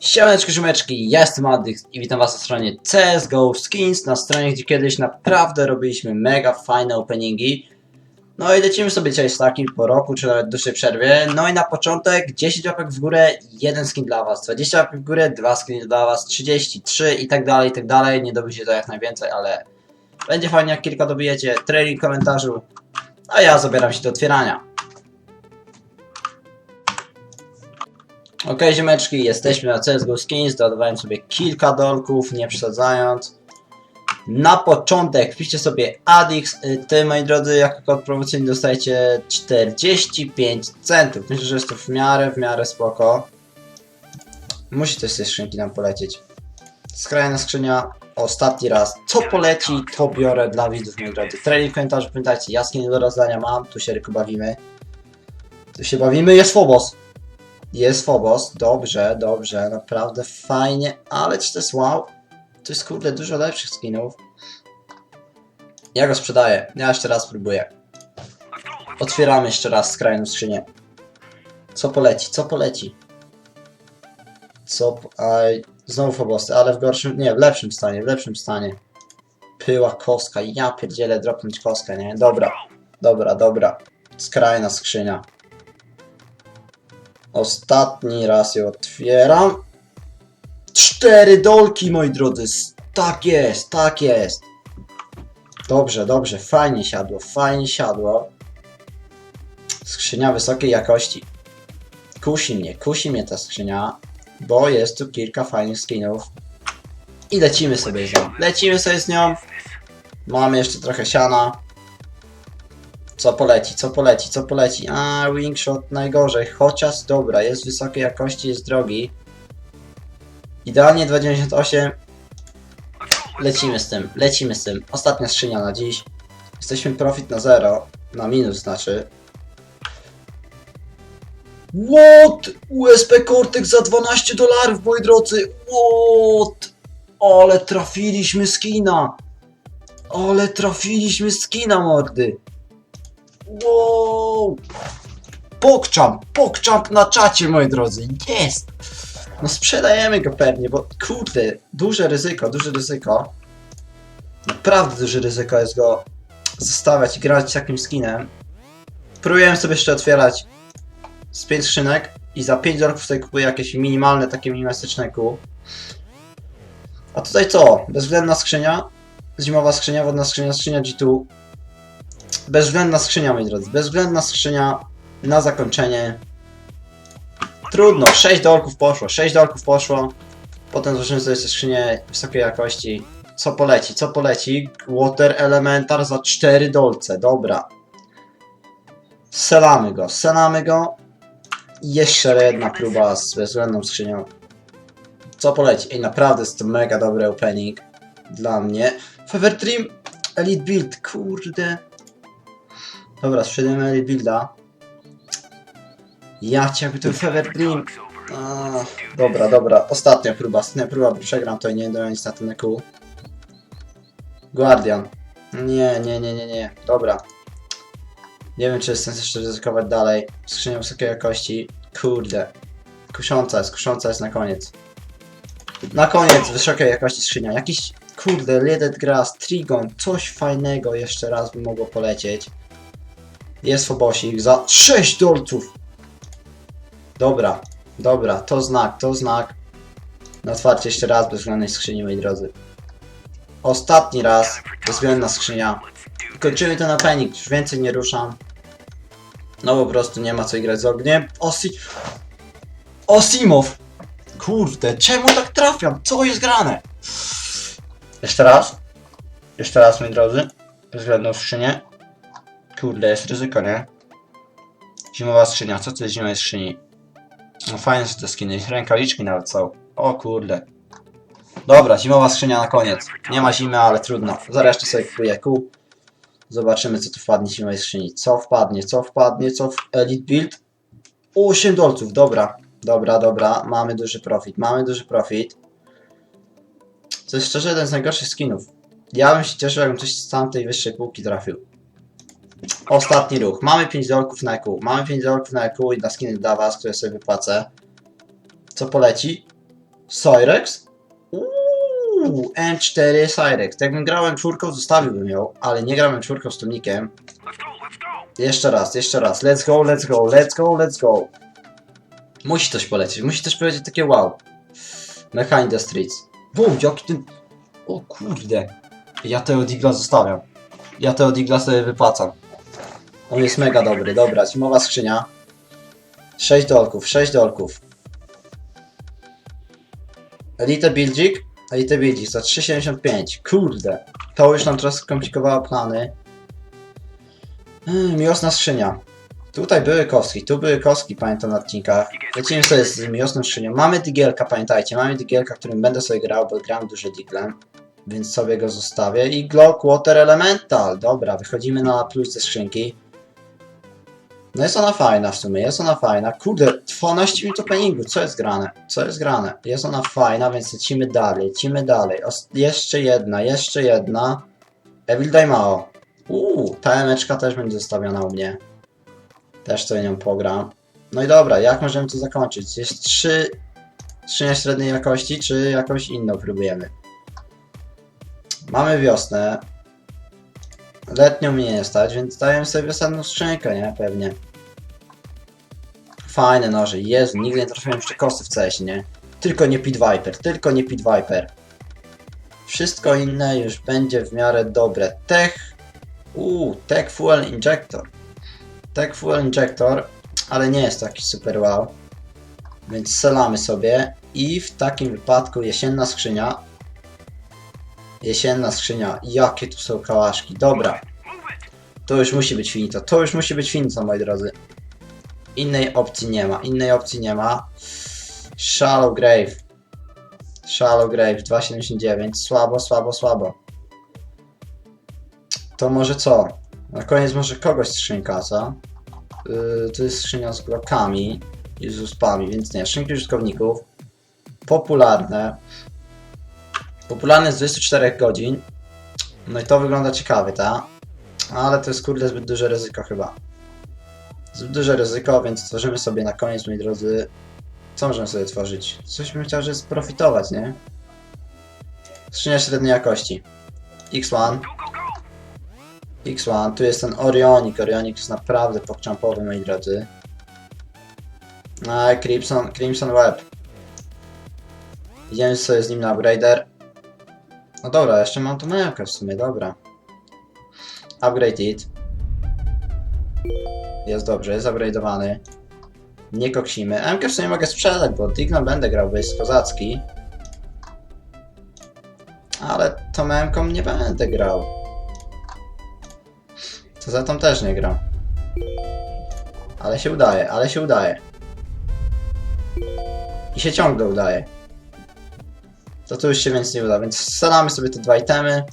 Siemaneczki, ziomeczki, ja jestem Addix i witam was na stronie CSGO Skins, na stronie, gdzie kiedyś naprawdę robiliśmy mega fajne openingi. No i lecimy sobie dzisiaj z takim po roku, czy nawet dłuższej przerwie. No i na początek 10 łapek w górę, jeden skin dla was, 20 łapek w górę, dwa skiny dla was, 33 i tak dalej, i tak dalej. Nie dobijcie to jak najwięcej, ale będzie fajnie jak kilka dobijecie, trailing komentarzu, a ja zabieram się do otwierania. Okej, ziomeczki, jesteśmy na CSGO Skins, dodawałem sobie kilka dolków, nie przesadzając. Na początek wpiszcie sobie Adix, y, ty moi drodzy, jako kod promocyjny dostajecie 45 centów. Myślę, że jest to w miarę, w miarę spoko. Musi coś z skrzynki nam polecieć. Skrajna skrzynia, ostatni raz. Co poleci, to biorę dla widzów, moi drodzy. Training komentarzu, pamiętajcie, jaskinie do rozdania mam, tu się ryku bawimy. Tu się bawimy, jest Phobos. Jest Phobos, dobrze, dobrze, naprawdę fajnie, ale czy to jest wow? To jest kurde dużo lepszych skinów. Ja go sprzedaję, ja jeszcze raz spróbuję. Otwieramy jeszcze raz skrajną skrzynię. Co poleci, co poleci? Co, po- aj, znowu Phobosy, ale w gorszym, nie, w lepszym stanie, w lepszym stanie. Pyła kostka, ja pierdzielę dropnąć kostkę, nie? Dobra, dobra, dobra. Skrajna skrzynia. Ostatni raz ją otwieram. Cztery dolki, moi drodzy. Tak jest, tak jest. Dobrze, dobrze, fajnie siadło, fajnie siadło. Skrzynia wysokiej jakości. Kusi mnie, kusi mnie ta skrzynia, bo jest tu kilka fajnych skinów. I lecimy sobie z nią. Lecimy sobie z nią. Mamy jeszcze trochę siana. Co poleci, co poleci, co poleci? A, wingshot najgorzej, chociaż dobra, jest wysokiej jakości, jest drogi. Idealnie 2,98. Lecimy z tym, lecimy z tym. Ostatnia skrzynia na dziś. Jesteśmy profit na zero, na minus znaczy. What? USP Cortex za 12 dolarów, moi drodzy. What? Ale trafiliśmy skina. Ale trafiliśmy skina, mordy. Wow! Pokczamp, pokczamp na czacie, moi drodzy, jest! No sprzedajemy go pewnie, bo kurde, duże ryzyko, duże ryzyko. Naprawdę duże ryzyko jest go zostawiać i grać takim skinem. Próbujemy sobie jeszcze otwierać z 5 skrzynek i za 5 dolarów sobie kupuję jakieś minimalne, takie minimalistyczne kół. A tutaj co? Bezwzględna skrzynia, zimowa skrzynia, wodna skrzynia, skrzynia G2, Bezwzględna skrzynia, moi drodzy. Bezwzględna skrzynia na zakończenie. Trudno, 6 dolków poszło, 6 dolków poszło. Potem zobaczymy sobie skrzynię wysokiej jakości. Co poleci, co poleci? Water Elementar za 4 dolce, dobra. Selamy go, selamy go. Jeszcze jedna próba z bezwzględną skrzynią. Co poleci? Ej, naprawdę jest to mega dobry opening. Dla mnie. Fever Dream Elite Build, kurde. Dobra, sprzedajemy Elite Builda. Ja chciałbym ten Fever Dream. A, dobra, dobra. Ostatnia próba. Ostatnia próba, bo przegram to i nie będę miał nic na ten EQ. Guardian. Nie, nie, nie, nie, nie. Dobra. Nie wiem, czy jest sens jeszcze ryzykować dalej. Skrzynia wysokiej jakości. Kurde. Kusząca jest, kusząca jest na koniec. Na koniec wysokiej jakości skrzynia. Jakiś, kurde, Lidded Grass, Trigon, coś fajnego jeszcze raz by mogło polecieć. Jest Fobosik za 6 dolców. Dobra, dobra, to znak, to znak. Na otwarcie jeszcze raz bezwzględnej skrzyni, moi drodzy. Ostatni raz, bezwzględna skrzynia. Kończymy ten opening, już więcej nie ruszam. No po prostu nie ma co grać z ogniem. Osi... Osimow! Kurde, czemu tak trafiam? Co jest grane? Jeszcze raz. Jeszcze raz, moi drodzy. Bezwzględną skrzynię. Kurde, jest ryzyko, nie? Zimowa skrzynia, co to jest zimowej skrzyni? No fajne są te skiny, rękawiczki nawet są. O kurde. Dobra, zimowa skrzynia na koniec. Nie ma zimy, ale trudno. Zaraz jeszcze sobie kupuję kół. Zobaczymy co tu wpadnie z zimowej skrzyni. Co wpadnie, co wpadnie, co w Elite Build? 8 dolców, dobra. Dobra, dobra, mamy duży profit, mamy duży profit. To jest szczerze jeden z najgorszych skinów. Ja bym się cieszył, jakbym coś z tamtej wyższej półki trafił. Ostatni ruch. Mamy 5 dolków na EQ. Mamy 5 dolków na EQ i na skiny dla was, które sobie wypłacę. Co poleci? Cyrex? Uuu, M4 Cyrex. Jakbym grałem czwórką, zostawiłbym ją, ale nie grałem czwórką z tunikiem. Jeszcze raz, jeszcze raz. Let's go, let's go, let's go, let's go. Musi coś polecieć, musi też powiedzieć takie wow. In the Streets. Wow, jaki ten... O kurde. Ja tego Digla zostawiam. Ja tego Digla sobie wypłacam. On jest mega dobry, dobra, zimowa skrzynia. 6 dolków, 6 dolków. Elite Buildzik? Elite Buildzik za 3,75. Kurde. To już nam trochę skomplikowało plany. Hmm, miłosna skrzynia. Tutaj były kostki, tu były kostki, pamiętam na odcinkach. Lecimy sobie z miłosną skrzynią. Mamy digielka, pamiętajcie, mamy digielka, którym będę sobie grał, bo gram dużo diglem. Więc sobie go zostawię. I Glock Water Elemental. Dobra, wychodzimy na plus ze skrzynki. No jest ona fajna w sumie, jest ona fajna. Kurde, 12 minut openingu, co jest grane? Co jest grane? Jest ona fajna, więc lecimy dalej, lecimy dalej. Os jeszcze jedna, jeszcze jedna. Evil Daimao. Uuu, ta emeczka też będzie zostawiona u mnie. Też sobie nią pogram. No i dobra, jak możemy to zakończyć? Jest trzy skrzynia średniej jakości, czy jakąś inną próbujemy? Mamy wiosnę. Letnią mnie nie stać, więc dajemy sobie wiosenną skrzynkę, nie? Pewnie. Fajne noże, Jezu, nigdy nie trafiłem jeszcze kosy w CS, nie? Tylko nie Pit Viper, tylko nie Pit Viper. Wszystko inne już będzie w miarę dobre. Tech, uuu, Tech Fuel Injector. Tech Fuel Injector, ale nie jest taki super wow. Więc selamy sobie i w takim wypadku jesienna skrzynia. Jesienna skrzynia, jakie tu są kałaszki, dobra. To już musi być finito, to już musi być finito, moi drodzy. Innej opcji nie ma, innej opcji nie ma. Shallow Grave. Shallow Grave 2,79. Słabo, słabo, słabo. To może co? Na koniec może kogoś skrzynka, co? Yy, to jest skrzynia z blokami i z uspami, więc nie. Skrzynki użytkowników. Popularne. Popularne z 24 godzin. No i to wygląda ciekawie, tak? Ale to jest kurde zbyt duże ryzyko chyba. Zbyt duże ryzyko, więc tworzymy sobie na koniec, moi drodzy. Co możemy sobie tworzyć? Coś bym chciał, żeby sprofitować, nie? Skrzynia średniej jakości. X1. X1. Tu jest ten Orionik. Orionik jest naprawdę pokczampowy, moi drodzy. A, Crimson, Crimson Web. Idziemy sobie z nim na upgrader. No dobra, jeszcze mam tu mękę w sumie, dobra. Upgrade it. Jest dobrze, jest upgrade'owany. Nie koksimy. MK w sumie mogę sprzedać, bo Digna będę grał, bo jest kozacki. Ale tą MK nie będę grał. To za tą też nie gram. Ale się udaje, ale się udaje. I się ciągle udaje. To tu już się więcej nie uda, więc strzelamy sobie te dwa itemy.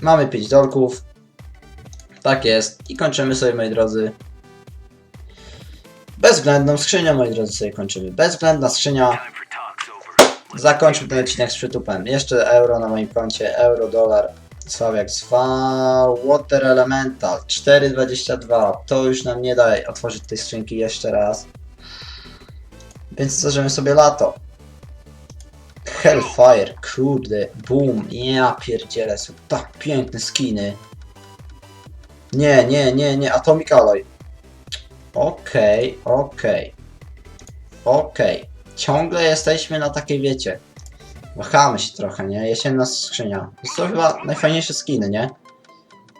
Mamy 5 dolków. Tak jest. I kończymy sobie, moi drodzy. Bezwzględną skrzynią, moi drodzy, sobie kończymy. Bezwzględna skrzynia. Zakończmy ten odcinek z przytupem. Jeszcze euro na moim koncie. Euro, dolar. Sławiak 2. Water Elemental 4,22. To już nam nie daje otworzyć tej skrzynki jeszcze raz. Więc stworzymy sobie lato. Hellfire, kurde, boom, ja pierdzielę, są tak piękne skiny. Nie, nie, nie, nie, Atomic Alloy. Okej, okej. Okej. Ciągle jesteśmy na takiej, wiecie, wahamy się trochę, nie? Jesienna skrzynia. To chyba najfajniejsze skiny, nie?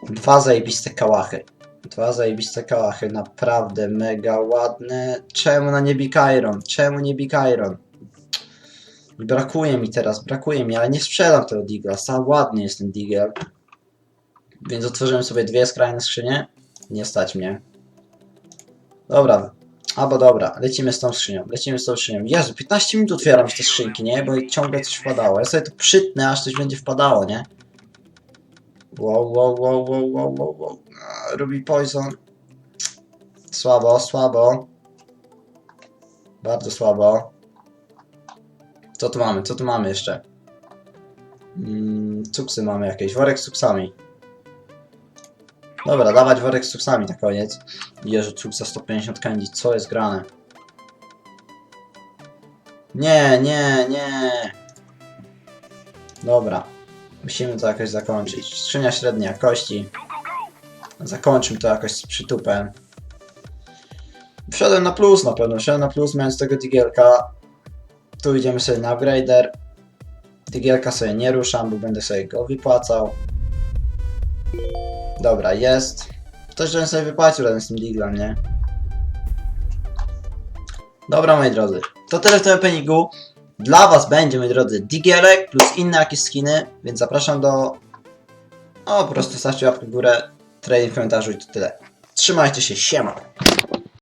Dwa zajebiste kałachy. Dwa zajebiste kałachy, naprawdę mega ładne. Czemu na nie Bikairon? Czemu nie Bikairon? Brakuje mi teraz, brakuje mi, ale nie sprzedam tego Digla. Sam ładny jest ten Digel. Więc otworzyłem sobie dwie skrajne skrzynie. Nie stać mnie. Dobra. Albo dobra, lecimy z tą skrzynią. Lecimy z tą skrzynią. Jezu, 15 minut otwieram te skrzynki, nie? Bo ciągle coś wpadało. Ja sobie to przytnę, aż coś będzie wpadało, nie? Wow, wow, wow, wow, wow, wow, wow. Ruby Poison. Słabo, słabo. Bardzo słabo. Co tu mamy? Co tu mamy jeszcze? Mm, cuksy mamy jakieś. Worek z cuksami. Dobra, dawać worek z cuksami na koniec. Jezu, cuk za 150 candy. Co jest grane? Nie, nie, nie. Dobra. Musimy to jakoś zakończyć. Skrzynia średniej jakości. Zakończmy to jakoś z przytupem. Wszedłem na plus na pewno. Wszedłem na plus mając tego digielka. Tu idziemy sobie na upgrader. Digielka sobie nie ruszam, bo będę sobie go wypłacał. Dobra, jest. Ktoś żebym sobie wypłacił razem z tym diglem, nie? Dobra, moi drodzy. To tyle w tym openingu. Dla was będzie, moi drodzy, digielek plus inne jakieś skiny, więc zapraszam do... O, po prostu stawcie łapkę w górę, trading w komentarzu i to tyle. Trzymajcie się, siema!